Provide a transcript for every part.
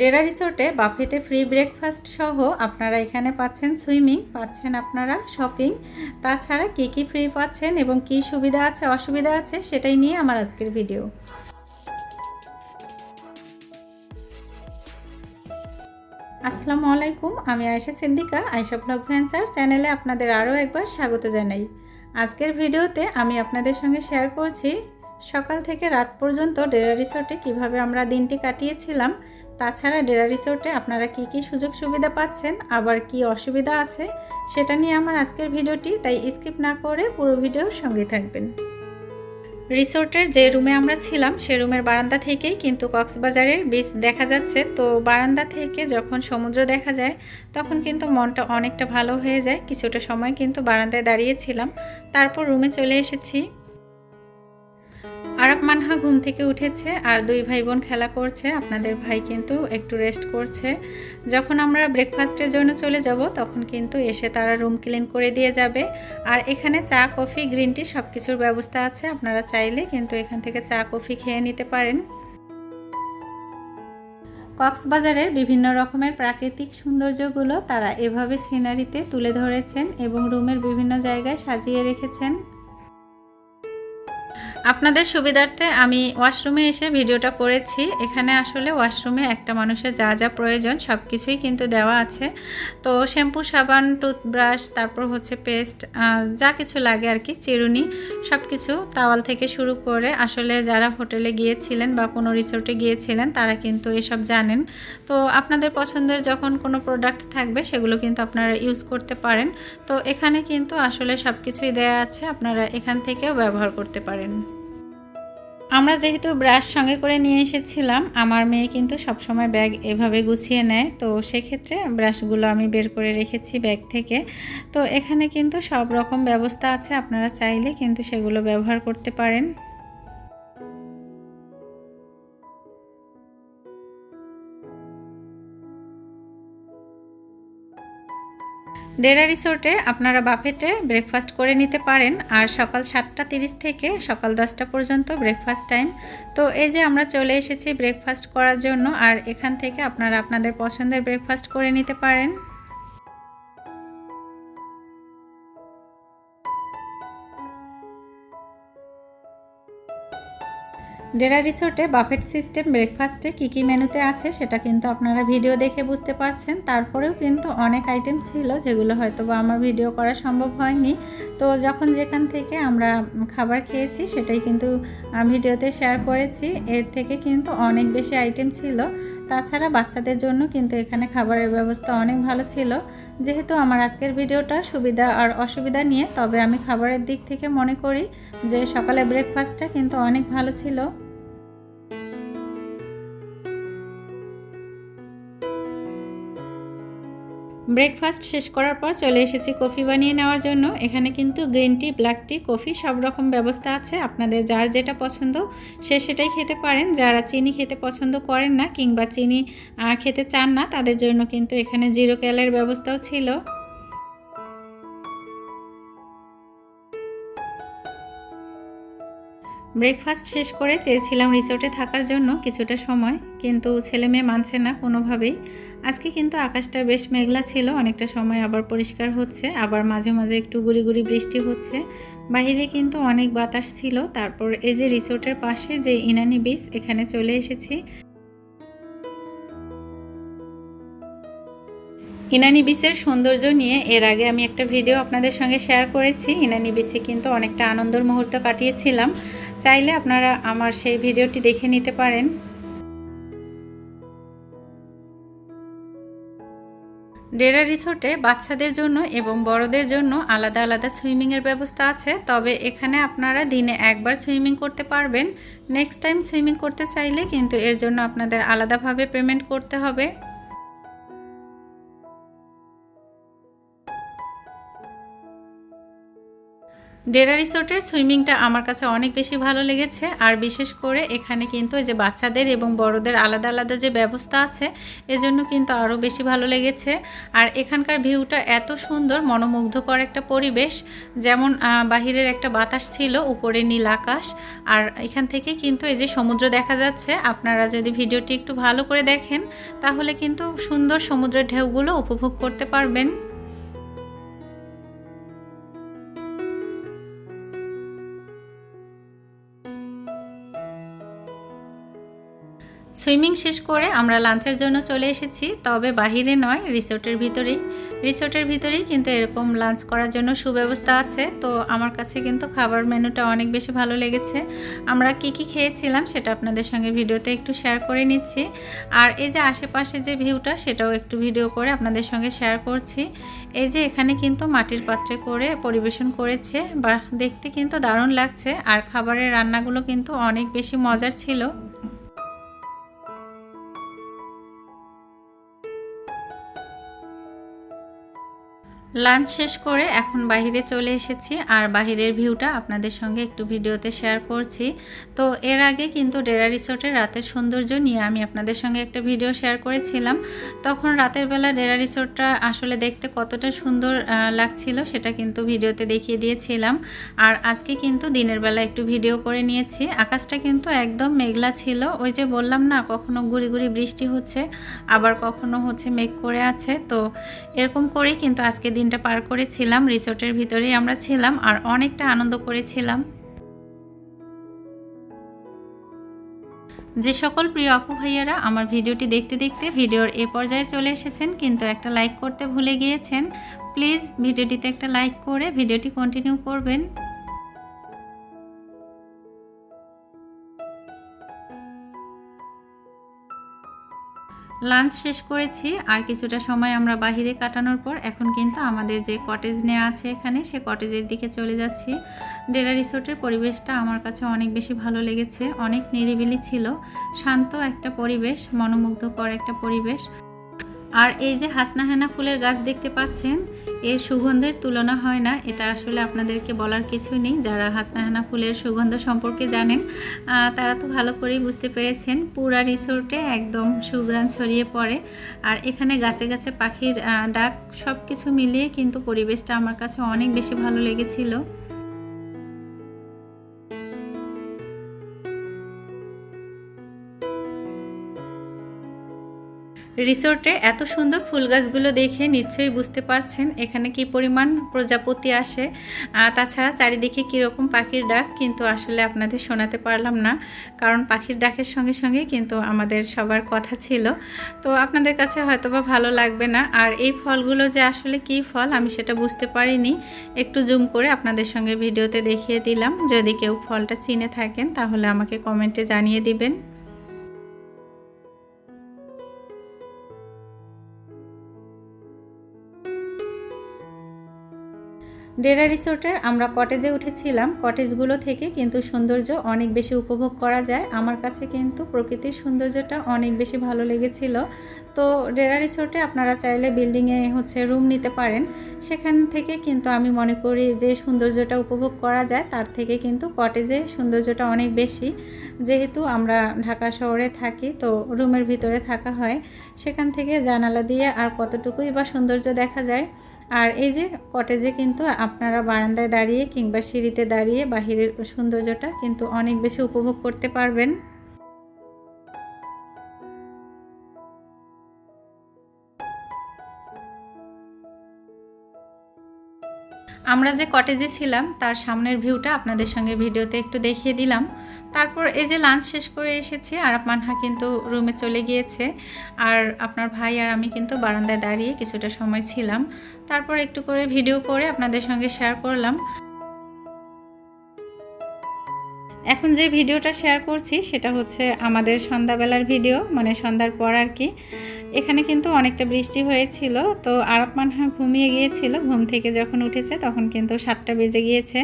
ডেরা রিসোর্টে বাফেটে free breakfast সহ আপনারা এখানে পাচ্ছেন সুইমিং, পাচ্ছেন আপনারা শপিং। তাছাড়া কী কী ফ্রি পাচ্ছেন এবং কী সুবিধা আছে, অসুবিধা আছে সেটাই নিয়ে আমার আজকের ভিডিও। আসসালামু আলাইকুম, আমি আয়েশা সিদ্দিকা, আয়েশা ব্লগ ভেঞ্চার চ্যানেলে আপনাদের আরও একবার স্বাগত জানাই। আজকের ভিডিওতে আমি আপনাদের সঙ্গে শেয়ার করছি সকাল থেকে রাত পর্যন্ত ডেরা রিসোর্টে কীভাবে আমরা দিনটি কাটিয়েছিলাম, তাছাড়া ডেরা রিসোর্টে আপনারা কি কি সুযোগ সুবিধা পাচ্ছেন, আবার কি অসুবিধা আছে, সেটা নিয়ে আমার আজকের ভিডিওটি, তাই স্কিপ না করে পুরো ভিডিওর সঙ্গে থাকবেন। রিসোর্টের যে রুমে আমরা ছিলাম, সে রুমের বারান্দা থেকেই কিন্তু কক্সবাজারের বীচ দেখা যাচ্ছে। তো বারান্দা থেকে যখন সমুদ্র দেখা যায়, তখন কিন্তু মনটা অনেকটা ভালো হয়ে যায়। কিছুটা সময় কিন্তু বারান্দায় দাঁড়িয়েছিলাম। তারপর রুমে চলে এসেছি। আরাপ মানহা ঘুম থেকে উঠেছে আর দুই ভাই বোন খেলা করছে। আপনাদের ভাই কিন্তু একটু রেস্ট করছে। যখন আমরা ব্রেকফাস্টের জন্য চলে যাব, তখন কিন্তু এসে তারা রুম ক্লিন করে দিয়ে যাবে। আর এখানে চা কফি গ্রিন টি সব কিছুর ব্যবস্থা আছে। আপনারা চাইলে কিন্তু এখান থেকে চা কফি খেয়ে নিতে পারেন। কক্সবাজারের বিভিন্ন রকমের প্রাকৃতিক সৌন্দর্যগুলো তারা এভাবে সিনারিতে তুলে ধরেছেন এবং রুমের বিভিন্ন জায়গায় সাজিয়ে রেখেছেন। আপনাদের সুবিধার্থে আমি ওয়াশরুমে এসে ভিডিওটা করেছি। এখানে আসলে ওয়াশরুমে একটা মানুষের যা যা প্রয়োজন সব কিছুই কিন্তু দেওয়া আছে। তো শ্যাম্পু, সাবান, টুথব্রাশ, তারপর হচ্ছে পেস্ট যা কিছু লাগে আর কি, চিরুনি সব কিছু তাওয়াল থেকে শুরু করে আসলে যারা হোটেলে গিয়েছিলেন বা কোনো রিসোর্টে গিয়েছিলেন তারা কিন্তু এসব জানেন। তো আপনাদের পছন্দের যখন কোনো প্রোডাক্ট থাকবে সেগুলো কিন্তু আপনারা ইউজ করতে পারেন। তো এখানে কিন্তু আসলে সব কিছুই দেয়া আছে। আপনারা এখান থেকেও ব্যবহার করতে পারেন। আমরা যেহেতু ব্রাশ সঙ্গে করে নিয়ে এসেছিলাম, আমার মেয়ে কিন্তু সবসময় ব্যাগ এভাবে গুছিয়ে নেয়। তো সেক্ষেত্রে ব্রাশগুলো আমি বের করে রেখেছি ব্যাগ থেকে। তো এখানে কিন্তু সব রকম ব্যবস্থা আছে, আপনারা চাইলে কিন্তু সেগুলো ব্যবহার করতে পারেন। ডেরা রিসোর্টে আপনারা বাফেটে ব্রেকফাস্ট করে নিতে পারেন আর সকাল সাতটা তিরিশ থেকে সকাল দশটা পর্যন্ত ব্রেকফাস্ট টাইম। তো এই যে আমরা চলে এসেছি ব্রেকফাস্ট করার জন্য আর এখান থেকে আপনারা আপনাদের পছন্দের ব্রেকফাস্ট করে নিতে পারেন। ডেরা রিসোর্টে বাফেট সিস্টেম ব্রেকফাস্টে কী কী মেনুতে আছে সেটা কিন্তু আপনারা ভিডিও দেখে বুঝতে পারছেন। তারপরেও কিন্তু অনেক আইটেম ছিল যেগুলো হয়তো বা আমার ভিডিও করা সম্ভব হয়নি। তো যখন যেখান থেকে আমরা খাবার খেয়েছি সেটাই কিন্তু ভিডিওতে শেয়ার করেছি। এর থেকে কিন্তু অনেক বেশি আইটেম ছিল। তাছাড়া বাচ্চাদের জন্য কিন্তু এখানে খাবারের ব্যবস্থা অনেক ভালো ছিল। যেহেতু আমার আজকের ভিডিওটা সুবিধা আর অসুবিধা নিয়ে, তবে আমি খাবারের দিক থেকে মনে করি যে সকালে ব্রেকফাস্টটা কিন্তু অনেক ভালো ছিল। ব্রেকফাস্ট শেষ করার পর চলে এসেছি কফি বানিয়ে নেওয়ার জন্য। এখানে কিন্তু green tea black tea coffee সব রকম ব্যবস্থা আছে। আপনাদের যার যেটা পছন্দ, সে সেটাই খেতে পারেন। যারা চিনি খেতে পছন্দ করেন না কিংবা চিনি খেতে চান না, তাদের জন্য কিন্তু এখানে জিরো ক্যালের ব্যবস্থাও ছিল। ব্রেকফাস্ট শেষ করে চেয়েছিলাম রিসোর্টে থাকার জন্য কিছুটা সময়, কিন্তু ছেলে মেয়ে মানছে না কোনোভাবেই। আজকে কিন্তু আকাশটা বেশ মেঘলা ছিল, অনেকটা সময় আবার পরিষ্কার হচ্ছে, আবার মাঝে মাঝে একটু গুড়ি গুড়ি বৃষ্টি হচ্ছে। বাহিরে কিন্তু অনেক বাতাস ছিল, তারপর এই যে রিসোর্টের পাশে যে ইনানি বিচ এখানে চলে এসেছি। ইনানি বিচের সৌন্দর্য নিয়ে এর আগে আমি একটা ভিডিও আপনাদের সঙ্গে শেয়ার করেছি। ইনানি বিচে কিন্তু অনেকটা আনন্দের মুহূর্ত কাটিয়েছিলাম। চাইলে আপনারা আমার সেই ভিডিওটি দেখে নিতে পারেন। ডেরা রিসোর্টে বাচ্চাদের জন্য এবং বড়দের জন্য আলাদা আলাদা সুইমিংয়ের ব্যবস্থা আছে, তবে এখানে আপনারা দিনে একবার সুইমিং করতে পারবেন। নেক্সট টাইম সুইমিং করতে চাইলে কিন্তু এর জন্য আপনাদের আলাদাভাবে পেমেন্ট করতে হবে। ডেরা রিসোর্টের সুইমিংটা আমার কাছে অনেক বেশি ভালো লেগেছে। আর বিশেষ করে এখানে কিন্তু এই যে বাচ্চাদের এবং বড়দের আলাদা আলাদা যে ব্যবস্থা আছে, এজন্য কিন্তু আরও বেশি ভালো লেগেছে। আর এখানকার ভিউটা এত সুন্দর, মনোমুগ্ধকর একটা পরিবেশ। যেমন বাহিরের একটা বাতাস ছিল, উপরে নীল আকাশ। আর এখান থেকে কিন্তু এই যে সমুদ্র দেখা যাচ্ছে, আপনারা যদি ভিডিওটি একটু ভালো করে দেখেন, তাহলে কিন্তু সুন্দর সমুদ্রের ঢেউগুলো উপভোগ করতে পারবেন। সুইমিং শেষ করে আমরা লাঞ্চের জন্য চলে এসেছি, তবে বাহিরে নয়, রিসোর্টের ভিতরেই রিসোর্টের ভিতরেই কিন্তু এরকম লাঞ্চ করার জন্য সুব্যবস্থা আছে, তো আমার কাছে কিন্তু খাবার মেনুটা অনেক বেশি ভালো লেগেছে। আমরা কি কি খেয়েছিলাম সেটা আপনাদের সঙ্গে ভিডিওতে একটু শেয়ার করে নিচ্ছি। আর এই যে আশেপাশে যে ভিউটা সেটাও একটু ভিডিও করে আপনাদের সঙ্গে শেয়ার করছি। এই যে এখানে কিন্তু মাটির পাত্রে করে পরিবেশন করেছে বা দেখতে কিন্তু দারুণ লাগছে। আর খাবারের রান্নাগুলো কিন্তু অনেক বেশি মজার ছিল। লাঞ্চ শেষ করে এখন বাইরে চলে এসেছি আর বাহিরের ভিউটা আপনাদের সঙ্গে একটু ভিডিওতে শেয়ার করছি। তো এর আগে কিন্তু ডেরা রিসোর্টের রাতের সৌন্দর্য নিয়ে আমি আপনাদের সঙ্গে একটা ভিডিও শেয়ার করেছিলাম। তখন রাতের বেলা ডেরা রিসোর্টটা আসলে দেখতে কতটা সুন্দর লাগছিল সেটা কিন্তু ভিডিওতে দেখিয়ে দিয়েছিলাম। আর আজকে কিন্তু দিনের বেলা একটু ভিডিও করে নিয়েছি। আকাশটা কিন্তু একদম মেঘলা ছিল। ওই যে বললাম না, কখনো গুড়ি গুড়ি বৃষ্টি হচ্ছে, আবার কখনো হচ্ছে মেঘ করে আছে। তো এরকম করেই কিন্তু আজকে দিনটা পার করেছিলাম, রিসোর্টের ভিতরেই আমরা ছিলাম আর অনেকটা আনন্দ করেছিলাম। যে সকল প্রিয় আপু ভাইয়ারা আমার ভিডিওটি দেখতে দেখতে ভিডিওর এ পর্যায়ে চলে এসেছেন, কিন্তু একটা লাইক করতে ভুলে গিয়েছেন, প্লিজ ভিডিওটিতে একটা লাইক করে ভিডিওটি কন্টিনিউ করবেন। লাঞ্চ শেষ করেছি। আর কিছুটা সময় আমরা বাহিরে কাটানোর পর এখন কিন্তু আমাদের যে কটেজ নেওয়া আছে এখানে, সে কটেজের দিকে চলে যাচ্ছি। ডেরা রিসোর্টের পরিবেশটা আমার কাছে অনেক বেশি ভালো লেগেছে। অনেক নিরিবিলি ছিল। শান্ত একটা পরিবেশ, মনোমুগ্ধকর একটা পরিবেশ। আর এই যে হাসনাহেনা ফুলের গাছ দেখতে পাচ্ছেন, এর সুগন্ধের তুলনা হয় না। এটা আসলে আপনাদেরকে বলার কিছু নেই। যারা হাসনাহেনা ফুলের সুগন্ধ সম্পর্কে জানেন তারা তো ভালো করেই বুঝতে পেরেছেন। পুরা রিসোর্টে একদম সুগ্রাণ ছড়িয়ে পড়ে। আর এখানে গাছে গাছে পাখির ডাক সব কিছু মিলিয়ে কিন্তু পরিবেশটা আমার কাছে অনেক বেশি ভালো লেগেছিল। রিসোর্টে এত সুন্দর ফুল গাছগুলো দেখে নিশ্চয়ই বুঝতে পারছেন এখানে কি পরিমাণ প্রজাপতি আসে। তাছাড়া চারিদিকে কীরকম পাখির ডাক কিন্তু আসলে আপনাদের শোনাতে পারলাম না, কারণ পাখির ডাকের সঙ্গে সঙ্গে কিন্তু আমাদের সবার কথা ছিল। তো আপনাদের কাছে হয়তো বা ভালো লাগবে না, আর এই ফলগুলো যে আসলে কী ফল আমি সেটা বুঝতে পারিনি। একটু জুম করে আপনাদের সঙ্গে ভিডিওতে দেখিয়ে দিলাম। যদি কেউ ফলটা চিনে থাকেন তাহলে আমাকে কমেন্টে জানিয়ে দিবেন। ডেরা রিসোর্টের আমরা কটেজে উঠেছিলাম। কটেজগুলো থেকে কিন্তু সৌন্দর্য অনেক বেশি উপভোগ করা যায়। আমার কাছে কিন্তু প্রকৃতির সৌন্দর্যটা অনেক বেশি ভালো লেগেছিল। তো ডেরা রিসোর্টে আপনারা চাইলে বিল্ডিংয়ে হচ্ছে রুম নিতে পারেন। সেখান থেকে কিন্তু আমি মনে করি যে সৌন্দর্যটা উপভোগ করা যায়, তার থেকে কিন্তু কটেজে সৌন্দর্যটা অনেক বেশি। যেহেতু আমরা ঢাকা শহরে থাকি, তো রুমের ভিতরে থাকা হয়। সেখান থেকে জানালা দিয়ে আর কতটুকুই বা সৌন্দর্য দেখা যায় আর এই যে কটেজে কিন্তু আপনারা বারান্দায় দাঁড়িয়ে কিংবা সিঁড়িতে দাঁড়িয়ে বাহিরের সৌন্দর্যটা কিন্তু অনেক বেশি উপভোগ করতে পারবেন। আমরা যে কটেজে ছিলাম, তার সামনের ভিউটা আপনাদের সঙ্গে ভিডিওতে একটু দেখিয়ে দিলাম। তারপর এই যে লাঞ্চ শেষ করে এসেছি আর মানহা কিন্তু রুমে চলে গিয়েছে। আর আপনার ভাই আর আমি কিন্তু বারান্দায় দাঁড়িয়ে কিছুটা সময় ছিলাম। তারপর একটু করে ভিডিও করে আপনাদের সঙ্গে শেয়ার করলাম। এখন যে ভিডিওটা শেয়ার করছি, সেটা হচ্ছে আমাদের সন্ধ্যাবেলার ভিডিও মানে সন্ধ্যার পর আর কি। এখানে কিন্তু অনেকটা বৃষ্টি হয়েছিল, তো আরব মানহা ঘুমিয়ে গিয়েছিল, ঘুম থেকে যখন উঠেছে তখন কিন্তু সাতটা বেজে গিয়েছে।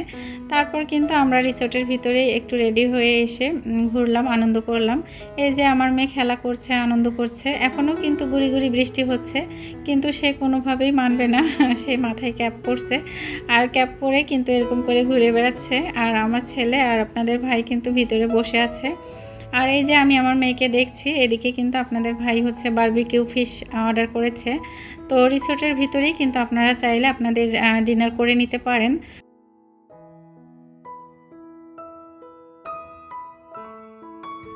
তারপর কিন্তু আমরা রিসোর্টের ভিতরে একটু রেডি হয়ে এসে ঘুরলাম, আনন্দ করলাম। এই যে আমার মেয়ে খেলা করছে, আনন্দ করছে, এখনও কিন্তু গুড়ি গুড়ি বৃষ্টি হচ্ছে, কিন্তু সে কোনোভাবেই মানবে না, সে মাথায় ক্যাপ পরছে। আর ক্যাপ পরে কিন্তু এরকম করে ঘুরে বেড়াচ্ছে, আর আমার ছেলে আর আপনাদের ভাই কিন্তু ভিতরে বসে আছে। আর এই যে আমি আমার মেয়েকে দেখছি, এদিকে কিন্তু আপনাদের ভাই হচ্ছে বারবিকিউ ফিশ অর্ডার করেছে। তো রিসোর্টের ভিতরেই কিন্তু আপনারা চাইলে আপনাদের ডিনার করে নিতে পারেন।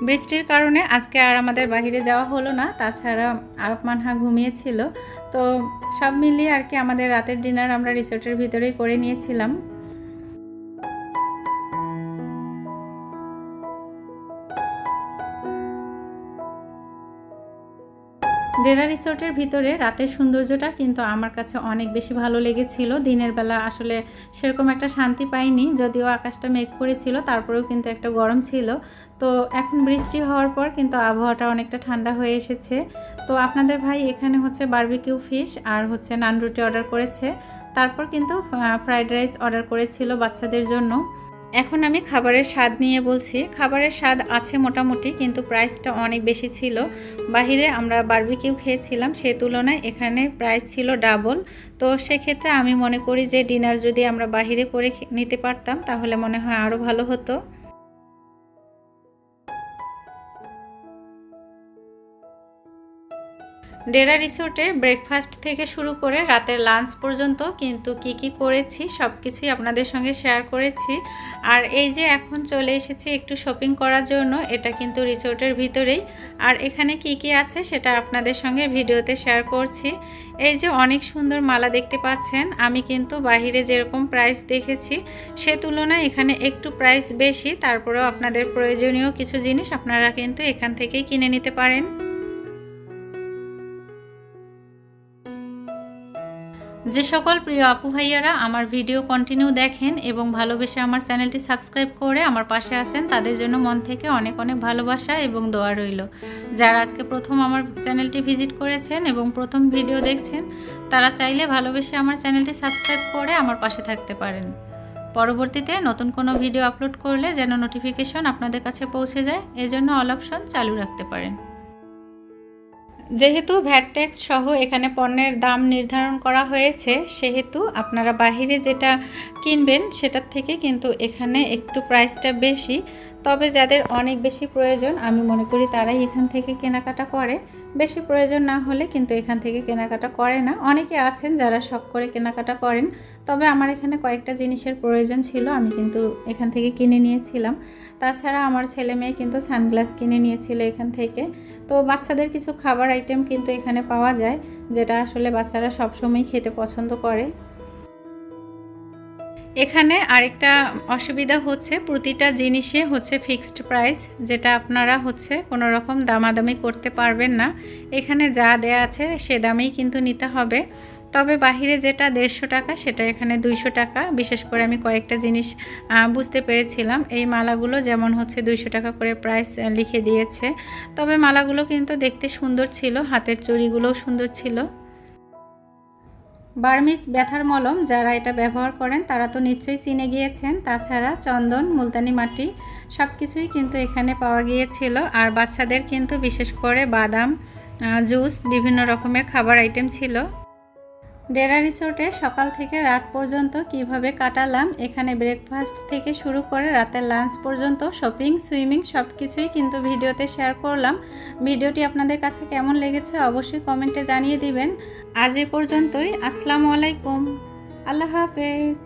বৃষ্টির কারণে আজকে আর আমাদের বাইরে যাওয়া হলো না, তাছাড়া আরব মানহা ঘুমিয়েছিল। তো সব মিলিয়ে আর কি আমাদের রাতের ডিনার আমরা রিসোর্টের ভিতরেই করে নিয়েছিলাম। ডেরা রিসোর্টের ভিতরে রাতের সৌন্দর্যটা কিন্তু আমার কাছে অনেক বেশি ভালো লেগেছিল। দিনের বেলা আসলে সেরকম একটা শান্তি পাইনি, যদিও আকাশটা মেঘ করেছিল, তারপরেও কিন্তু একটা গরম ছিল। তো এখন বৃষ্টি হওয়ার পর কিন্তু আবহাওয়াটা অনেকটা ঠান্ডা হয়ে এসেছে। তো আপনাদের ভাই এখানে হচ্ছে বারবিকিউ ফিশ আর হচ্ছে নান রুটি অর্ডার করেছে। তারপর কিন্তু ফ্রাইড রাইস অর্ডার করেছিল বাচ্চাদের জন্য। এখন আমি খাবারের স্বাদ নিয়ে বলছি। খাবারের স্বাদ আছে মোটামুটি, কিন্তু প্রাইসটা অনেক বেশি ছিল। বাহিরে আমরা বারবিকিউ খেয়েছিলাম, সে তুলনায় এখানে প্রাইস ছিল ডাবল। তো সেক্ষেত্রে আমি মনে করি যে ডিনার যদি আমরা বাহিরে করে নিতে পারতাম, তাহলে মনে হয় আরও ভালো হতো। ডেরা রিসোর্টে ব্রেকফাস্ট থেকে শুরু করে রাতের লাঞ্চ পর্যন্ত কিন্তু কি কি করেছি সব কিছুই আপনাদের সঙ্গে শেয়ার করেছি। আর এই যে এখন চলে এসেছি একটু শপিং করার জন্য, এটা কিন্তু রিসোর্টের ভিতরেই। আর এখানে কি কি আছে সেটা আপনাদের সঙ্গে ভিডিওতে শেয়ার করছি। এই যে অনেক সুন্দর মালা দেখতে পাচ্ছেন। আমি কিন্তু বাহিরে যেরকম প্রাইস দেখেছি, সে তুলনায় এখানে একটু প্রাইস বেশি। তারপরেও আপনাদের প্রয়োজনীয় কিছু জিনিস আপনারা কিন্তু এখান থেকেই কিনে নিতে পারেন। যে সকল প্রিয় আপু ভাইয়ারা আমার ভিডিও কন্টিনিউ দেখেন এবং ভালোবেসে আমার চ্যানেলটি সাবস্ক্রাইব করে আমার পাশে আছেন, তাদের জন্য মন থেকে অনেক অনেক ভালোবাসা এবং দোয়া রইল। যারা আজকে প্রথম আমার চ্যানেলটি ভিজিট করেছেন এবং প্রথম ভিডিও দেখছেন, তারা চাইলে ভালোবেসে আমার চ্যানেলটি সাবস্ক্রাইব করে আমার পাশে থাকতে পারেন। পরবর্তীতে নতুন কোনো ভিডিও আপলোড করলে যেন নোটিফিকেশন আপনাদের কাছে পৌঁছে যায়, এজন্য অল অপশন চালু রাখতে পারেন। যেহেতু ভ্যাট ট্যাক্স সহ এখানে পণ্যের দাম নির্ধারণ করা হয়েছে, সেহেতু আপনারা বাহিরে যেটা কিনবেন সেটার থেকে কিন্তু এখানে একটু প্রাইসটা বেশি। তবে যাদের অনেক বেশি প্রয়োজন, আমি মনে করি তারাই এখান থেকে কেনাকাটা করে। বেশি প্রয়োজন না হলে কিন্তু এখান থেকে কেনাকাটা করে না। অনেকে আছেন যারা শখ করে কেনাকাটা করেন, তবে আমার এখানে কয়েকটা জিনিসের প্রয়োজন ছিল, আমি কিন্তু এখান থেকে কিনে নিয়েছিলাম। তাছাড়া আমার ছেলে মেয়ে কিন্তু সানগ্লাস কিনে নিয়েছিল এখান থেকে। তো বাচ্চাদের কিছু খাবার আইটেম কিন্তু এখানে পাওয়া যায়, যেটা আসলে বাচ্চারা সবসময় খেতে পছন্দ করে। এখানে আরেকটা অসুবিধা হচ্ছে, প্রতিটা জিনিসে হচ্ছে ফিক্সড প্রাইস যেটা আপনারা হচ্ছে কোনো রকম দামাদামি করতে পারবেন না। এখানে যা দেয়া আছে সে দামেই কিন্তু নিতে হবে। তবে বাহিরে যেটা দেড়শো টাকা, সেটা এখানে দুইশো টাকা। বিশেষ করে আমি কয়েকটা জিনিস বুঝতে পেরেছিলাম। এই মালাগুলো যেমন হচ্ছে দুইশো টাকা করে প্রাইস লিখে দিয়েছে। তবে মালাগুলো কিন্তু দেখতে সুন্দর ছিল, হাতের চুড়িগুলোও সুন্দর ছিল। বার্মিস ব্যথার মলম, যারা এটা ব্যবহার করেন, তারা তো নিশ্চয়ই চিনে গিয়েছেন। তাছাড়া চন্দন, মুলতানি মাটি সব কিছুই কিন্তু এখানে পাওয়া গিয়েছিল। আর বাচ্চাদের কিন্তু বিশেষ করে বাদাম জুস, বিভিন্ন রকমের খাবার আইটেম ছিল। ডেরা রিসোর্টে সকাল থেকে রাত পর্যন্ত কীভাবে কাটালাম, এখানে ব্রেকফাস্ট থেকে শুরু করে রাতের লাঞ্চ পর্যন্ত শপিং সুইমিং সব কিছুই কিন্তু ভিডিওতে শেয়ার করলাম। ভিডিওটি আপনাদের কাছে কেমন লেগেছে অবশ্যই কমেন্টে জানিয়ে দিবেন। আজ এ পর্যন্তই, আসসালামু আলাইকুম। আল্লাহ হাফেজ।